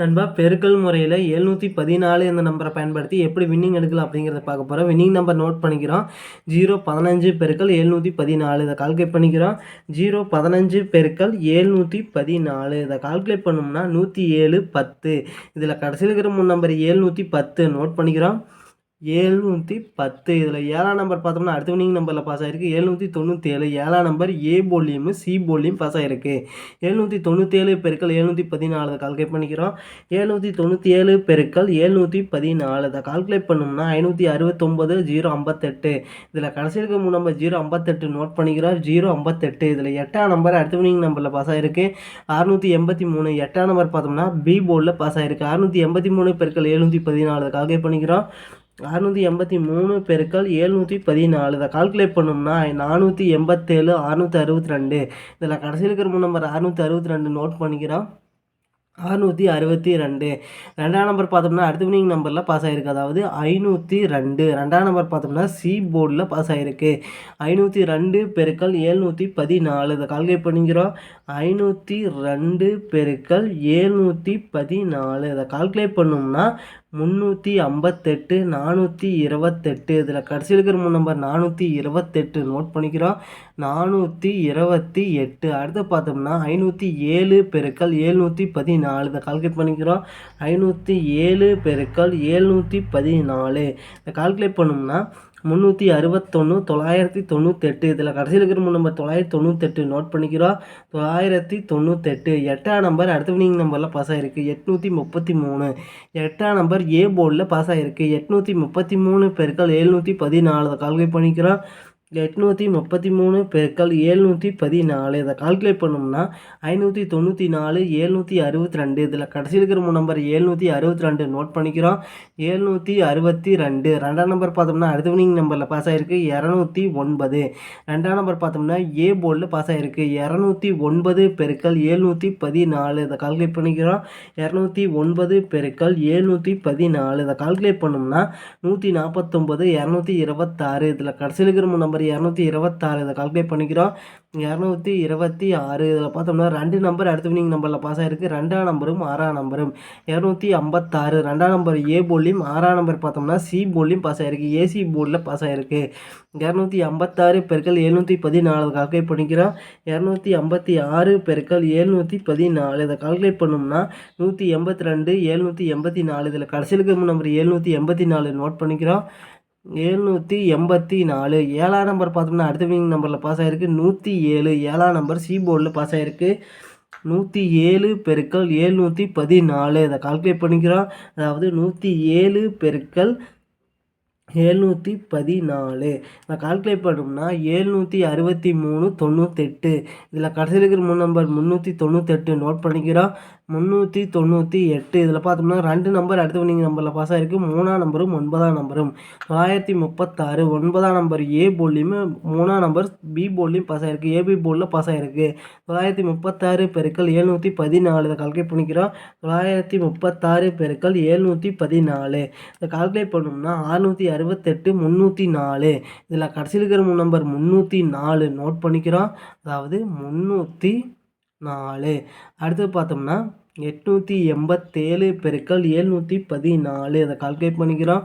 நண்பா பெருக்கல் முறையில் எழுநூற்றி பதினாலு இந்த நம்பரை பயன்படுத்தி எப்படி வின்னிங் எடுக்கலாம் அப்படிங்கிறத பார்க்க போகிறோம் வின்னிங் நம்பர் நோட் பண்ணிக்கிறோம். ஜீரோ பதினஞ்சு பெருக்கல் எழுநூற்றி பதினாலு இதை கால்குலேட் பண்ணிக்கிறோம். ஜீரோ பதினஞ்சு பெருக்கல் எழுநூற்றி பதினாலு இதை கால்குலேட் பண்ணோம்னா நூற்றி ஏழு பத்து. இதில் கடைசியில் இருக்கிற மூணு நம்பர் எழுநூற்றி பத்து நோட் பண்ணிக்கிறோம். ஏழ்நூற்றி பத்து. இதில் ஏழாம் நம்பர் பார்த்தோம்னா அடுத்த வினிங் நம்பரில் பாஸ் ஆகிருக்கு எழுநூற்றி தொண்ணூற்றி ஏழு ஏழாம் நம்பர் ஏ போலியும் சி போலியும் பாஸ் ஆகிருக்கு எழுநூற்றி தொண்ணூற்றி ஏழு பெருக்கள் எழுநூற்றி பதினாலு கால்குலேட் பண்ணிக்கிறோம். எழுநூற்றி தொண்ணூற்றி ஏழு பெருக்கள் எழுநூற்றி பதினாலு இதை கால்குலேட் பண்ணோம்னா ஐநூற்றி அறுபத்தொம்பது ஜீரோ ஐம்பத்தெட்டு இதில் கடைசி இருக்க மூணு நம்பர் ஜீரோ ஐம்பத்தெட்டு நோட் பண்ணிக்கிறோம். ஜீரோ ஐம்பத்தெட்டு இதில் எட்டாம் நம்பர் அடுத்த வினிங் நம்பரில் பாஸ் ஆகிருக்கு அறுநூற்றி எண்பத்தி மூணு எட்டாம் நம்பர் பார்த்தோம்னா பி போர்டில் பாஸ் ஆகிருக்கு அறுநூற்றி எண்பத்தி மூணு பெருக்கள் எழுநூற்றி பதினாலு கால்குலேட் பண்ணிக்கிறோம். அறுநூற்றி எண்பத்தி மூணு பெருக்கள் ஏழ்நூற்றி பதினாலு. இதை கால்குலேட் பண்ணோம்னா நானூற்றி எண்பத்தேழு அறுநூற்றி அறுபத்தி ரெண்டு. இதில் கடைசியில் இருக்கிற மூணு நம்பர் அறுநூற்றி அறுபத்தி ரெண்டு நோட் பண்ணிக்கிறோம். அறுநூற்றி அறுபத்தி ரெண்டு. ரெண்டாம் நம்பர் பார்த்தோம்னா அடுத்த வினிங் நம்பரில் பாஸ் ஆகிருக்கு அதாவது ஐநூற்றி ரெண்டு. ரெண்டாம் நம்பர் பார்த்தோம்னா சி போர்டில் பாஸ் ஆகிருக்கு ஐநூற்றி ரெண்டு பெருக்கள் ஏழ்நூற்றி பதினாலு. இதை கால்குலேட் பண்ணிக்கிறோம். ஐநூற்றி ரெண்டு பெருக்கள் ஏழ்நூற்றி பதினாலு. இதை கால்குலேட் பண்ணோம்னா முந்நூற்றி ஐம்பத்தெட்டு நானூற்றி இருபத்தெட்டு. இதில் கடைசியில் இருக்கிற மூணு நம்பர் நானூற்றி இருபத்தெட்டு நோட் பண்ணிக்கிறோம். நானூற்றி இருபத்தி எட்டு. அடுத்து பார்த்தோம்னா ஐநூற்றி ஏழு பெருக்கள் ஏழ்நூற்றி பதினாலு. இதை கால்குலேட் பண்ணிக்கிறோம். ஐநூற்றி ஏழு பெருக்கள் ஏழ்நூற்றி பதினாலு. இதை கால்குலேட் பண்ணோம்னா முந்நூற்றி அறுபத்தொன்று தொள்ளாயிரத்தி தொண்ணூத்தெட்டு. இதில் கடைசியில் இருக்கிற மூணு நம்பர் தொள்ளாயிரத்தி தொண்ணூத்தெட்டு நோட் பண்ணிக்கிறோம். தொள்ளாயிரத்தி தொண்ணூத்தெட்டு எட்டாம் நம்பர் அடுத்த வினிங் நம்பரில் பாஸ் ஆகிருக்கு எட்நூற்றி முப்பத்தி மூணு. எட்டாம் நம்பர் ஏ போர்டில் பாஸ் ஆகிருக்கு எட்நூற்றி முப்பத்தி மூணு பெருக்கள் எழுநூற்றி பதினாலு. கால்குலேட் பண்ணிக்கிறோம். எட்நூற்றி முப்பத்தி மூணு பெருக்கள் ஏழ்நூற்றி பதினாலு. இதை கால்குலேட் பண்ணோம்னா ஐநூற்றி தொண்ணூற்றி நாலு ஏழ்நூற்றி அறுபத்தி ரெண்டு. இதில் கடைசியில் இருக்கிற நம்பர் ஏழ்நூற்றி அறுபத்தி ரெண்டு நோட் பண்ணிக்கிறோம். ஏழ்நூற்றி அறுபத்தி ரெண்டு. ரெண்டாம் நம்பர் பார்த்தோம்னா அடுத்த வினிங் நம்பரில் பாஸ் ஆகிருக்கு இரநூத்தி ஒன்பது. ரெண்டாம் நம்பர் பார்த்தோம்னா ஏ போர்டில் பாஸ் ஆகிருக்கு இரநூத்தி ஒன்பது பெருக்கள் ஏழ்நூற்றி பதினாலு. இதை கால்குலேட் பண்ணிக்கிறோம். இரநூத்தி ஒன்பது பெருக்கள் ஏழ்நூற்றி பதினாலு. இதை கால்குலேட் பண்ணோம்னா நூற்றி நாற்பத்தொம்பது இரநூத்தி இருபத்தாறு. இதில் கடைசி இருக்கிற நம்பர் நம்பர் இரநூத்தி இருபத்தாறு. இதை கால்குலேட் பண்ணிக்கிறோம். இரநூத்தி இருபத்தி ஆறு. இதில் பார்த்தோம்னா ரெண்டு நம்பர் அடுத்த வினிங் நம்பரில் பாஸ் ஆகிருக்கு ரெண்டாம் நம்பரும் ஆறாம் நம்பரும் இரநூத்தி ஐம்பத்தாறு. ரெண்டாம் நம்பர் ஏ போலியும் ஆறாம் நம்பர் பார்த்தோம்னா சி போலியும் பாஸ் ஆகிருக்கு ஏசி போர்டில் பாஸ் ஆகிருக்கு இரநூத்தி ஐம்பத்தாறு பெருக்கள் எழுநூற்றி பதினாலு. கால்குலேட் பண்ணிக்கிறோம். இரநூத்தி ஐம்பத்தி ஆறு பெருக்கள் எழுநூற்றி பதினாலு. இதை கால்குலேட் பண்ணோம்னா நூற்றி எண்பத்தி ரெண்டு எழுநூற்றி எண்பத்தி நாலு. இதில் கடைசியில் இருக்கிற நம்பர் எழுநூற்றி எண்பத்தி நாலு நோட் பண்ணிக்கிறோம். எழுநூற்றி எண்பத்தி நாலு. ஏழாம் நம்பர் பார்த்தோம்னா அடுத்த வினிங் நம்பரில் பாஸ் ஆகிருக்கு நூற்றி ஏழு. ஏழாம் நம்பர் சி போர்டில் பாஸ் ஆகிருக்கு நூற்றி ஏழு பெருக்கள் ஏழ்நூற்றி பதினாலு. இதை கால்குலேட் பண்ணிக்கிறோம். அதாவது நூற்றி ஏழு பெருக்கள் ஏழ்நூற்றி பதினாலு. இதை கால்குலேட் பண்ணோம்னா ஏழ்நூற்றி அறுபத்தி மூணு தொண்ணூத்தெட்டு. இதில் கடைசியில் இருக்கிற மூணு நம்பர் முந்நூற்றி தொண்ணூத்தெட்டு. நோட் பண்ணிக்கிறோம். முந்நூற்றி தொண்ணூற்றி எட்டு. இதில் பார்த்தோம்னா ரெண்டு நம்பர் அடுத்த வினிங் நம்பரில் பாஸ் ஆகிருக்கு மூணாம் நம்பரும் ஒன்பதாம் நம்பரும் தொள்ளாயிரத்தி முப்பத்தாறு. ஒன்பதாம் நம்பர் ஏ போல்லையுமே மூணாம் நம்பர் பி போல்லையும் பாஸ் ஆகிருக்கு ஏபி போலில் பாஸ் ஆகிருக்கு தொள்ளாயிரத்தி முப்பத்தாறு பெருக்கள் ஏழ்நூற்றி பதினாலு. இதை கால்குலேட் பண்ணிக்கிறோம். தொள்ளாயிரத்தி முப்பத்தாறு பெருக்கள் ஏழ்நூற்றி பதினாலு. இதை கால்குலேட் பண்ணோம்னா அறுநூற்றி அறுபத்தெட்டு முந்நூற்றி நாலு. இதில் கடைசியில் இருக்கிற நம்பர் முந்நூற்றி நாலு நோட் பண்ணிக்கிறோம். அதாவது முந்நூற்றி நாலு. அடுத்து பார்த்தோம்னா எட்நூற்றி எண்பத்தேழு பெருக்கள் ஏழ்நூற்றி பதினாலு. அதை கால்குலேட் பண்ணிக்கிறோம்.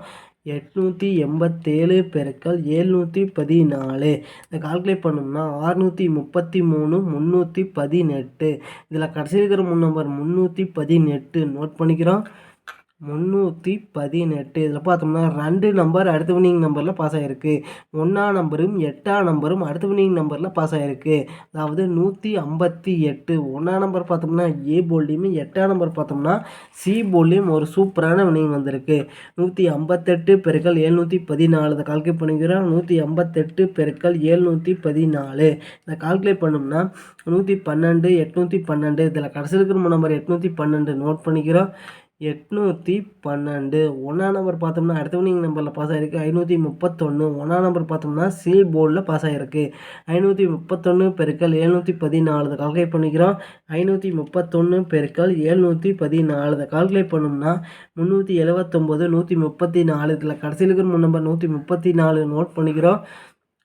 எட்நூற்றி எண்பத்தேழு பெருக்கள் ஏழ்நூற்றி பதினாலு. இதை கால்குலேட் பண்ணோம்னா ஆறுநூற்றி முப்பத்தி மூணு முந்நூற்றி பதினெட்டு. இதில் கடைசி இருக்கிற மூணு நம்பர் முந்நூற்றி பதினெட்டு நோட் பண்ணிக்கிறோம். முந்நூற்றி பதினெட்டு. இதில் பார்த்தோம்னா ரெண்டு நம்பர் அடுத்த வினிங் நம்பரில் பாஸ் ஆகிருக்கு ஒன்றாம் நம்பரும் எட்டாம் நம்பரும் அடுத்த வினிங் நம்பரில் பாஸ் ஆகிருக்கு அதாவது நூற்றி ஐம்பத்தி எட்டு. ஒன்றாம் நம்பர் பார்த்தோம்னா ஏ போல்லையுமே எட்டாம் நம்பர் பார்த்தோம்னா சி போல்லையும் ஒரு சூப்பரான வினிங் வந்திருக்கு. நூற்றி ஐம்பத்தெட்டு பெருக்கள் ஏழ்நூற்றி பதினாலு. இதை கால்குலேட் பண்ணிக்கிறோம். நூற்றி ஐம்பத்தெட்டு பெருக்கள் ஏழ்நூற்றி பதினாலு. இதை கால்குலேட் பண்ணோம்னா நூற்றி பன்னெண்டு எட்நூற்றி பன்னெண்டு. இதில் கடைசி இருக்கிற நம்பர் எட்நூற்றி பன்னெண்டு. நோட் பண்ணிக்கிறோம். எட்நூற்றி பன்னெண்டு. ஒன்றாம் நம்பர் பார்த்தோம்னா அடுத்தவனிங் நம்பரில் பாஸ் ஆகிருக்கு ஐநூற்றி முப்பத்தொன்று ஒன்றாம் நம்பர் பார்த்தோம்னா சீல் போர்டில் பாஸ் ஆகிருக்கு ஐநூற்றி முப்பத்தொன்று பெருக்கள் எழுநூற்றி பதினாலு கால்குலேட் பண்ணிக்கிறோம். ஐநூற்றி முப்பத்தொன்று பெருக்கள் எழுநூற்றி பதினாலு கால்குலேட் பண்ணோம்னா முந்நூற்றி எழுபத்தொம்போது நூற்றி முப்பத்தி நாலு இதில் கடைசியில் இருக்கிற மூணு நம்பர் நூற்றி முப்பத்தி நாலு நோட் பண்ணிக்கிறோம்.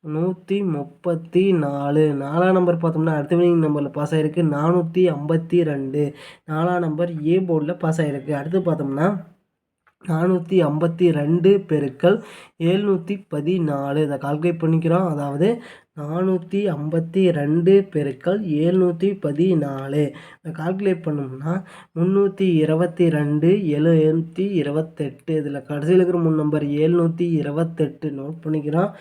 நூற்றி முப்பத்தி நாலு. நாலாம் நம்பர் பார்த்தோம்னா அடுத்த வினிங் நம்பரில் பாஸ் ஆகிருக்கு நானூற்றி ஐம்பத்தி ரெண்டு. நாலாம் நம்பர் ஏ போர்டில் பாஸ் ஆகிருக்கு அடுத்து பார்த்தோம்னா நானூற்றி ஐம்பத்தி ரெண்டு பெருக்கள் எழுநூற்றி பதினாலு. இதை கால்குலேட் பண்ணிக்கிறோம். அதாவது நானூற்றி ஐம்பத்தி ரெண்டு பெருக்கள் ஏழ்நூற்றி பதினாலு. இதை கால்குலேட் பண்ணோம்னா முந்நூற்றி இருபத்தி ரெண்டு எழுநூற்றி இருபத்தெட்டு. இதில் கடைசியில் இருக்கிற மூணு நம்பர் ஏழ்நூற்றி இருபத்தெட்டு நோட் பண்ணிக்கிறோம்.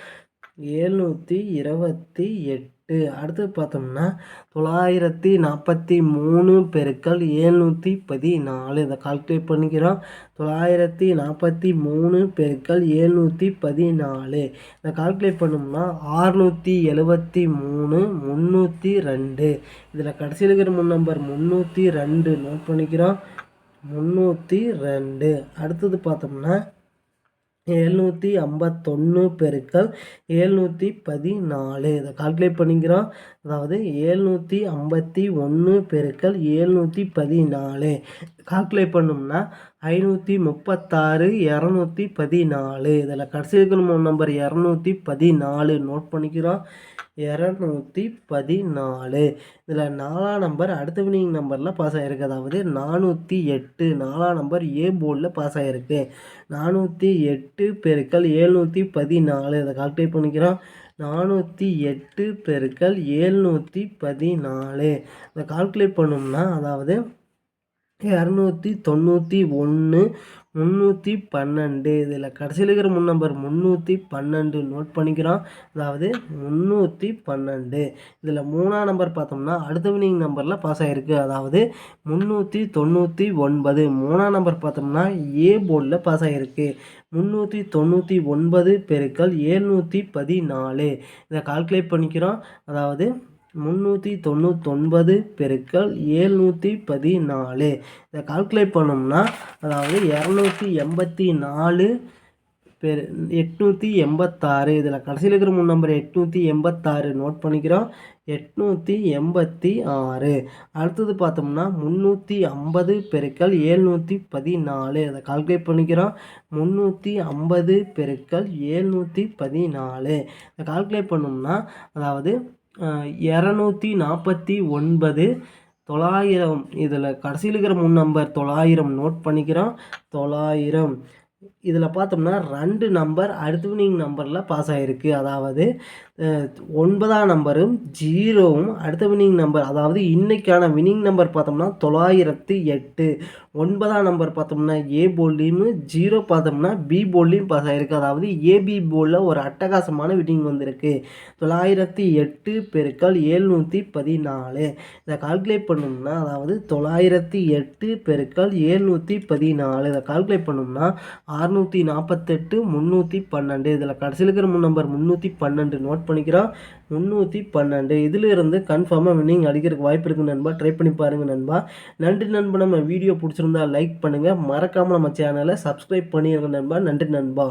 ஏழ்நூற்றி இருபத்தி எட்டு. அடுத்து பார்த்தோம்னா தொள்ளாயிரத்தி நாற்பத்தி மூணு பெருக்கல் ஏழ்நூற்றி பதினாலு. இதை கால்குலேட் பண்ணிக்கிறோம். தொள்ளாயிரத்தி நாற்பத்தி மூணு பெருக்கல் ஏழ்நூற்றி பதினாலு. இதை கால்குலேட் பண்ணோம்னா ஆறுநூற்றி எழுபத்தி மூணு முந்நூற்றி ரெண்டு. இதில் கடைசியில் இருக்கிற முன் நம்பர் முந்நூற்றி ரெண்டு நோட் பண்ணிக்கிறோம். முந்நூற்றி ரெண்டு. அடுத்தது பார்த்தோம்னா எழுநூற்றி ஐம்பத்தொன்று பெருக்கல் ஏழ்நூற்றி பதினாலு. இதை கால்குலேட் பண்ணிக்கிறோம். அதாவது ஏழ்நூற்றி ஐம்பத்தி ஒன்று பெருக்கல் ஏழ்நூற்றி பதினாலு. கால்குலேட் பண்ணோம்னா ஐநூற்றி முப்பத்தாறு இரநூத்தி பதினாலு. இதில் கடைசி இருக்கிற மூணு நம்பர் இரநூத்தி பதினாலு நோட் பண்ணிக்கிறோம். இரநூத்தி பதினாலு. இதில் நாலாம் நம்பர் அடுத்த வினிங் நம்பரில் பாஸ் ஆகிருக்கு அதாவது நானூற்றி எட்டு. நாலாம் நம்பர் ஏ போர்டில் பாஸ் ஆகிருக்கு நானூற்றி எட்டு பெருக்கள் ஏழ்நூற்றி பதினாலு. அதை கால்குலேட் பண்ணிக்கிறோம். நானூற்றி எட்டு பெருக்கள் ஏழ்நூற்றி பதினாலு. இதை கால்குலேட் பண்ணோம்னா அதாவது இரநூத்தி தொண்ணூற்றி ஒன்று முந்நூற்றி பன்னெண்டு. இதில் கடைசியில் இருக்கிற முன் நம்பர் முந்நூற்றி பன்னெண்டு நோட் பண்ணிக்கிறோம். அதாவது முந்நூற்றி பன்னெண்டு. இதில் மூணாம் நம்பர் பார்த்தோம்னா அடுத்த வினிங் நம்பரில் பாஸ் ஆகிருக்கு அதாவது முந்நூற்றி தொண்ணூற்றி ஒன்பது. மூணாம் நம்பர் பார்த்தோம்னா ஏ போர்டில் பாஸ் ஆகிருக்கு முந்நூற்றி தொண்ணூற்றி ஒன்பது பெருக்கள் ஏழ்நூற்றி பதினாலு. இதை கால்குலேட் பண்ணிக்கிறோம். அதாவது முந்நூற்றி தொண்ணூத்தொன்பது பெருக்கல் ஏழ்நூற்றி பதினாலு. இதை கால்குலேட் பண்ணோம்னா அதாவது இரநூத்தி எண்பத்தி நாலு பெரு எட்நூற்றி எண்பத்தாறு. இதில் கடைசியில் இருக்கிற மூணு நம்பர் எட்நூற்றி எண்பத்தாறு நோட் பண்ணிக்கிறோம். எட்நூற்றி எண்பத்தி ஆறு. அடுத்தது பார்த்தோம்னா முந்நூற்றி ஐம்பது பெருக்கல் ஏழ்நூற்றி பதினாலு. அதை கால்குலேட் பண்ணிக்கிறோம். முந்நூற்றி ஐம்பது பெருக்கல் ஏழ்நூற்றி பதினாலு. இதை கால்குலேட் பண்ணோம்னா அதாவது இரநூத்தி நாற்பத்தி ஒன்பது தொள்ளாயிரம். இதில் கடைசியில் இருக்கிற மூணு நம்பர் தொள்ளாயிரம் நோட் பண்ணிக்கிறோம். தொள்ளாயிரம். இதில் பார்த்தோம்னா ரெண்டு நம்பர் அடுத்த வினிங் நம்பரில் பாஸ் ஆகிருக்கு அதாவது ஒன்பதாம் நம்பரும் ஜீரோவும் அடுத்த வினிங் நம்பர் அதாவது இன்றைக்கான வினிங் நம்பர் பார்த்தோம்னா தொள்ளாயிரத்து எட்டு. ஒன்பதாம் நம்பர் பார்த்தோம்னா ஏ போல்லையும் ஜீரோ பார்த்தோம்னா பி போல்லையும் பாஸ் ஆகிருக்கு அதாவது ஏபி போலில் ஒரு அட்டகாசமான வினிங் வந்திருக்கு. தொள்ளாயிரத்தி எட்டு பெருக்கள் ஏழ்நூற்றி பதினாலு. இதை கால்குலேட் பண்ணோம்னா அதாவது தொள்ளாயிரத்தி எட்டு பெருக்கள் ஏழ்நூற்றி பதினாலு. இதை கால்குலேட் பண்ணோம்னா அறுநூற்றி நாற்பத்தெட்டு முந்நூற்றி பன்னெண்டு. இதில் கடைசியில் இருக்கிற நம்பர் முந்நூற்றி பன்னெண்டு நோட் பண்ணிக்கிறோம். முந்நூற்றி பன்னெண்டு. இதிலிருந்து கன்ஃபார்மாக வின்னிங் அடிக்கிறதுக்கு வாய்ப்பு இருக்குது நண்பா. ட்ரை பண்ணி பாருங்கள் நண்பா. நன்றி நண்பா. நம்ம வீடியோ பிடிச்சிருந்தா லைக் பண்ணுங்கள் மறக்காமல் நம்ம சேனலை சப்ஸ்கிரைப் பண்ணிடுங்க நண்பா. நன்றி நண்பா.